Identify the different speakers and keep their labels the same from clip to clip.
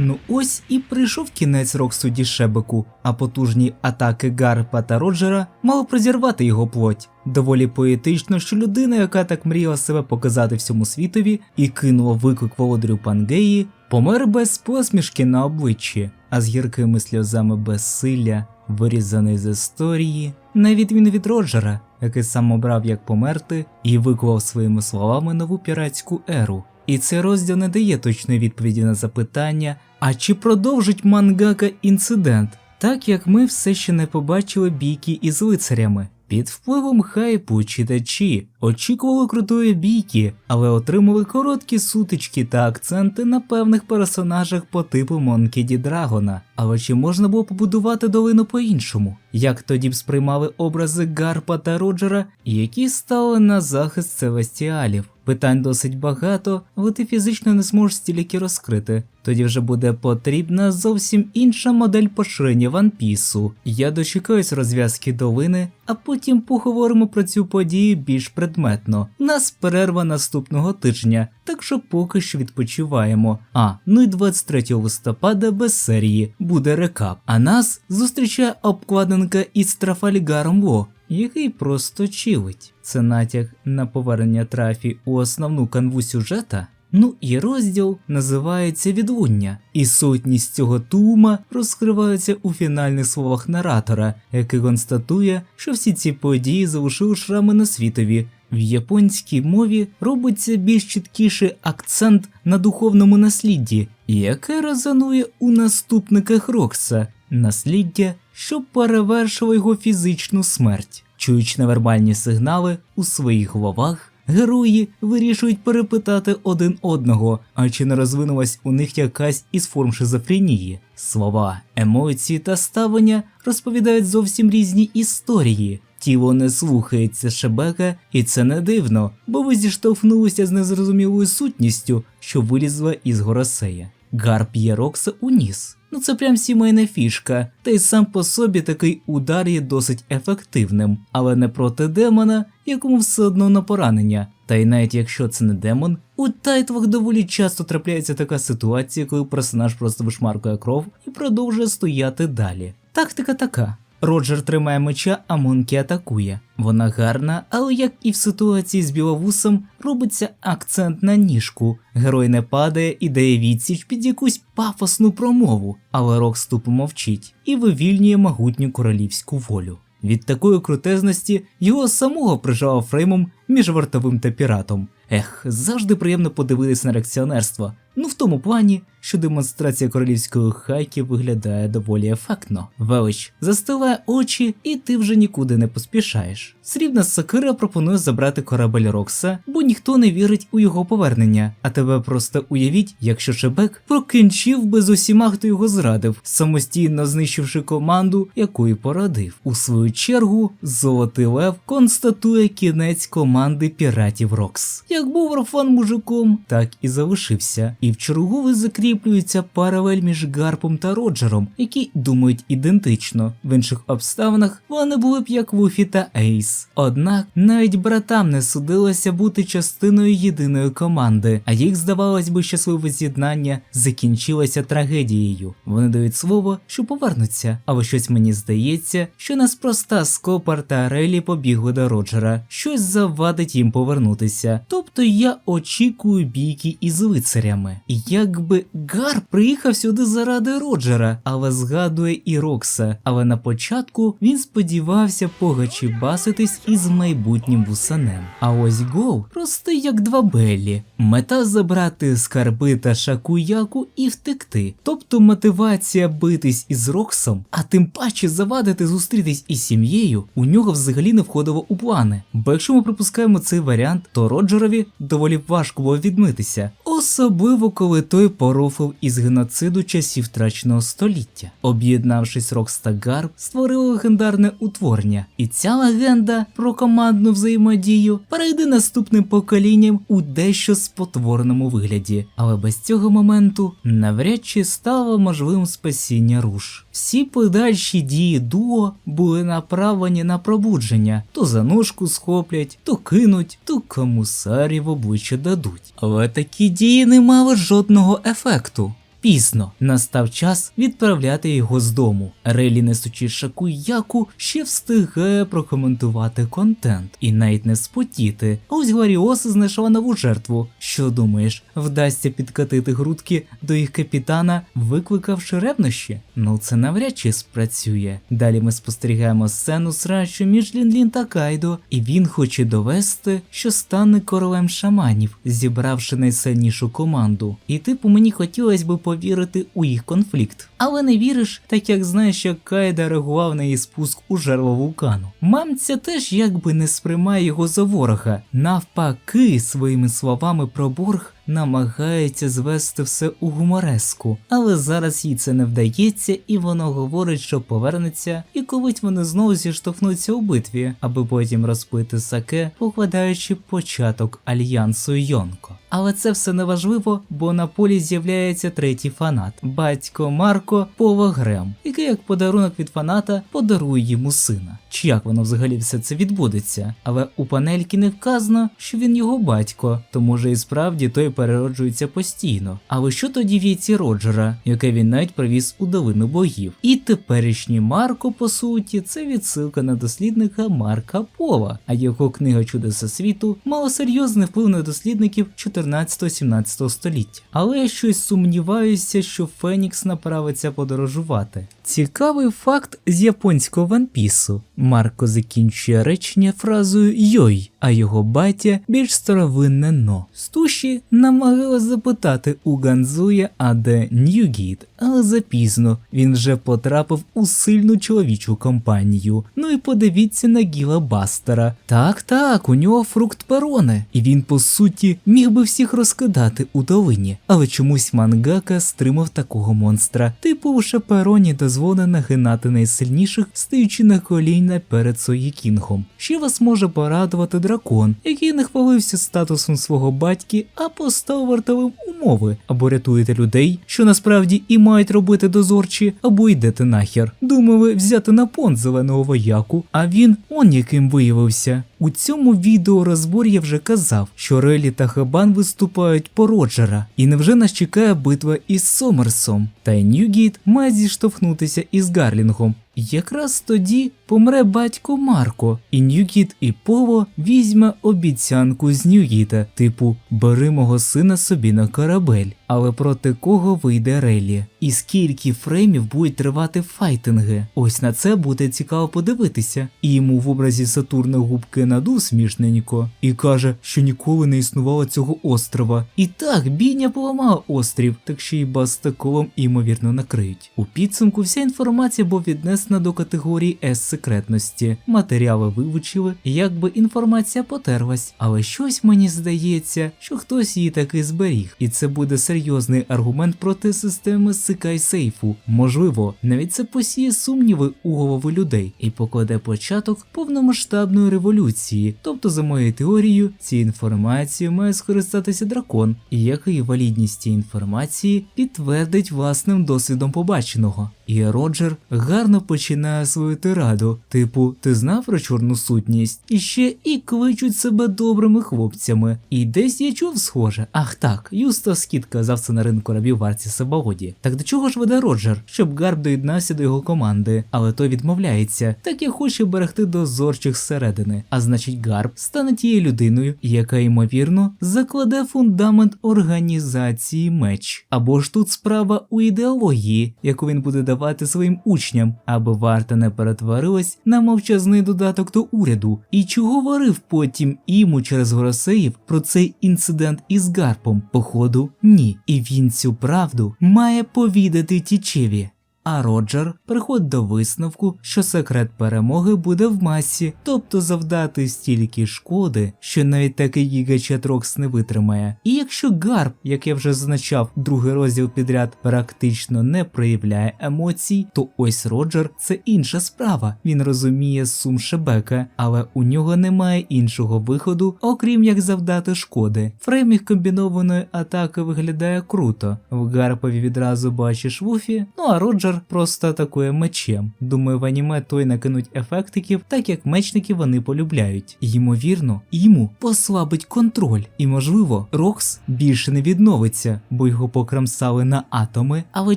Speaker 1: Ну ось і прийшов кінець Роксуді Шебеку, а потужні атаки Гарпа та Роджера мали прозірвати його плоть. Доволі поетично, що людина, яка так мріяла себе показати всьому світові і кинула виклик володарю Пангеї, помер без посмішки на обличчі, а з гіркими сльозами безсилля, вирізаний з історії, на відміну від Роджера, який сам обрав як померти і виклав своїми словами нову піратську еру. І цей розділ не дає точної відповіді на запитання, а чи продовжить мангака інцидент, так як ми все ще не побачили бійки із лицарями. Під впливом хайпу читачі очікували крутої бійки, але отримали короткі сутички та акценти на певних персонажах по типу Монкіді Драгона. Але чи можна було побудувати долину по-іншому? Як тоді б сприймали образи Гарпа та Роджера, які стали на захист Целестіалів? Питань досить багато, але ти фізично не зможеш стільки розкрити. Тоді вже буде потрібна зовсім інша модель поширення ванпісу. Я дочекаюсь розв'язки долини, а потім поговоримо про цю подію більш предметно. Нас перерва наступного тижня, так що поки що відпочиваємо. А ну і 23 листопада без серії буде рекап. А нас зустрічає обкладинка із Трафальгаром Во який просто чилить. Це натяк на повернення трафі у основну канву сюжета. Ну і розділ називається Відлуння, і сутність цього тума розкривається у фінальних словах наратора, який констатує, що всі ці події залишили шрами на світові. В японській мові робиться більш чіткіший акцент на духовному наслідді, яке резонує у наступниках Рокса насліддя, що перевершило його фізичну смерть. Чуючи невербальні сигнали у своїх головах, герої вирішують перепитати один одного, а чи не розвинулась у них якась із форм шизофренії. Слова, емоції та ставлення розповідають зовсім різні історії. Тіло не слухається Шебека, і це не дивно, бо ви зіштовхнулися з незрозумілою сутністю, що вилізла із Горосея. Гарп є Рокса у ніс. Ну це прям сімейна фішка, та й сам по собі такий удар є досить ефективним, але не проти демона, якому все одно на поранення. Та й навіть якщо це не демон, у тайтлах доволі часто трапляється така ситуація, коли персонаж просто вишмаркує кров і продовжує стояти далі. Тактика така. Роджер тримає меча, а Монкі атакує. Вона гарна, але як і в ситуації з біловусом, робиться акцент на ніжку. Герой не падає і дає відсіч під якусь пафосну промову, але Рокс тупо мовчить і вивільнює могутню королівську волю. Від такої крутезності його самого прижало фреймом між вартовим та піратом. Ех, завжди приємно подивитися на реакціонерство. Ну в тому плані, що демонстрація королівської хайки виглядає доволі ефектно. Велич застилає очі, і ти вже нікуди не поспішаєш. Срібна сокира пропонує забрати корабель Рокса, бо ніхто не вірить у його повернення. А тебе просто уявіть, якщо Шебек прокінчив би з усіма, хто його зрадив, самостійно знищивши команду, якою порадив. У свою чергу, Золотий Лев констатує кінець команди піратів Рокс. Як був Рафан мужиком, так і залишився. І в чергове закріплюється паралель між Гарпом та Роджером, які думають ідентично. В інших обставинах вони були б як Луфі та Ейс. Однак навіть братам не судилося бути частиною єдиної команди, а їх здавалось би щасливе з'єднання закінчилося трагедією. Вони дають слово, що повернуться, але щось мені здається, що неспроста Скопар та Релі побігли до Роджера, щось завадить їм повернутися. Тобто я очікую бійки із лицарями. Якби Гар приїхав сюди заради Роджера, але згадує і Рокса. Але на початку він сподівався погачібаситись із майбутнім вусанем. А ось Гол просто як два Беллі. Мета забрати скарби та шакуяку і втекти. Тобто мотивація битись із Роксом, а тим паче завадити зустрітись із сім'єю, у нього взагалі не входило у плани. Бо якщо ми припускаємо цей варіант, то Роджерові доволі важко було відмитися. Особливо коли той поруфив із геноциду часів втраченого століття. Об'єднавшись Рокс та створили легендарне утворення, і ця легенда про командну взаємодію перейде наступним поколінням у дещо спотвореному вигляді. Але без цього моменту навряд чи стало можливим спасіння руш. Всі подальші дії дуо були направлені на пробудження, то за ножку схоплять, то кинуть, то комусарі в обличчя дадуть. Але такі дії не мали жодного ефекту. Пізно настав час відправляти його з дому. Релі, несучи шакуяку, ще встигає прокоментувати контент і навіть не спотіти. А ось Гларіос знайшла нову жертву. Що думаєш, вдасться підкатити грудки до їх капітана, викликавши ревнощі? Ну це навряд чи спрацює. Далі ми спостерігаємо сцену срачу між Лінлін та Кайдо, і він хоче довести, що стане королем шаманів, зібравши найсильнішу команду. І типу мені хотілося би повірити у їх конфлікт. Але не віриш, так як знаєш, як Кайда реагував на її спуск у жерло вулкану. Мамця теж якби не сприймає його за ворога. Навпаки, своїми словами про борг намагається звести все у гумореску, але зараз їй це не вдається, і вона говорить, що повернеться, і колись вони знову зіштовхнуться у битві, аби потім розпити саке, покладаючи початок альянсу Йонко. Але це все не важливо, бо на полі з'являється третій фанат батько Марко Пова Грем, який як подарунок від фаната подарує йому сина. Чи як воно взагалі все це відбудеться? Але у панельки не вказано, що він його батько, то може і справді той перероджується постійно. Але що тоді в яйці Роджера, яке він навіть привіз у долину богів? І теперішній Марко, по суті, це відсилка на дослідника Марка Пова, а його книга Чудеса світу мала серйозний вплив на дослідників 14-17 століття. Але я щось сумніваюся, що Фенікс направиться подорожувати. Цікавий факт з японського ванпісу. Марко закінчує речення фразою Йой, а його батя більш старовинне но. Стуші намагалась запитати у Ганзуя, а де Ньюгіт, але запізно він вже потрапив у сильну чоловічу компанію. Ну і подивіться на Гіла Бастера. Так, так, у нього фрукт пероне, і він по суті міг би всіх розкидати у долині, але чомусь мангака стримав такого монстра. Типу у Шапероні дозволено нагинати найсильніших, стаючи на коліна перед Соєкінгом. Ще вас може порадувати дракон, який не хвалився статусом свого батьки, а поставив вартовим умови, або рятуєте людей, що насправді і мають робити дозорчі, або йдете нахер. Думали взяти на понт зеленого вояку, а він он яким виявився. У цьому відео розбор я вже казав, що Релі та Хабан виступають по Роджера, і невже нас чекає битва із Сомерсом? Та й Ньюгіт має зіштовхнутися із Гарлінгом. Якраз тоді помре батько Марко, і Ньюгіт і Пово візьме обіцянку з Ньюгіта, типу бери мого сина собі на корабель. Але проти кого вийде Релі? І скільки фреймів будуть тривати файтинги? Ось на це буде цікаво подивитися. І йому в образі Сатурна губки надув смішненько і каже, що ніколи не існувало цього острова. І так, бійня поламала острів, так що і бастаколом імовірно накриють. У підсумку вся інформація була віднесена до категорії С секретності. Матеріали вивчили, якби інформація потерлась, але щось мені здається, що хтось її таки зберіг, і це буде серйозний аргумент проти системи Сикай Сейфу. Можливо, навіть це посіє сумніви у голови людей і покладе початок повномасштабної революції. Тобто, за моєю теорією, цією інформацією має скористатися дракон, і який валідність цієї інформації підтвердить власним досвідом побаченого. І Роджер гарно починає свою тираду, типу, ти знав про чорну сутність? І ще і кличуть себе добрими хлопцями. І десь я чув схоже. Ах так, Юстас Кіт казав це на ринку рабів Арці Сабаоді. Так до чого ж веде Роджер, щоб Гарб доєднався до його команди, але той відмовляється, так як хоче берегти дозорчих зсередини. А значить, Гарб стане тією людиною, яка ймовірно закладе фундамент організації меч. Або ж тут справа у ідеології, яку він буде давати своїм учням, аби варта не перетворилась на мовчазний додаток до уряду. І чи говорив потім іму через Горосеїв про цей інцидент із Гарпом? Походу, ні. І він цю правду має повідати Тічеві. А Роджер приходить до висновку, що секрет перемоги буде в масі, тобто завдати стільки шкоди, що навіть такий гігачет Рокс не витримає. І якщо Гарп, як я вже зазначав, другий розділ підряд практично не проявляє емоцій, то ось Роджер це інша справа. Він розуміє сум Шебека, але у нього немає іншого виходу, окрім як завдати шкоди. Фрейм їх комбінованої атаки виглядає круто. В Гарпові відразу бачиш Вуфі, ну а Роджер Просто атакує мечем. Думаю, в аніме той накинуть ефектиків, так як мечники вони полюбляють. Ймовірно, йому послабить контроль, і можливо, Рокс більше не відновиться, бо його покрамсали на атоми, але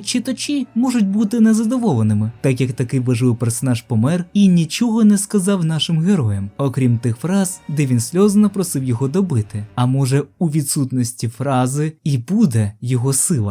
Speaker 1: читачі можуть бути незадоволеними, так як такий важливий персонаж помер і нічого не сказав нашим героям, окрім тих фраз, де він сльозно просив його добити. А може, у відсутності фрази і буде його сила.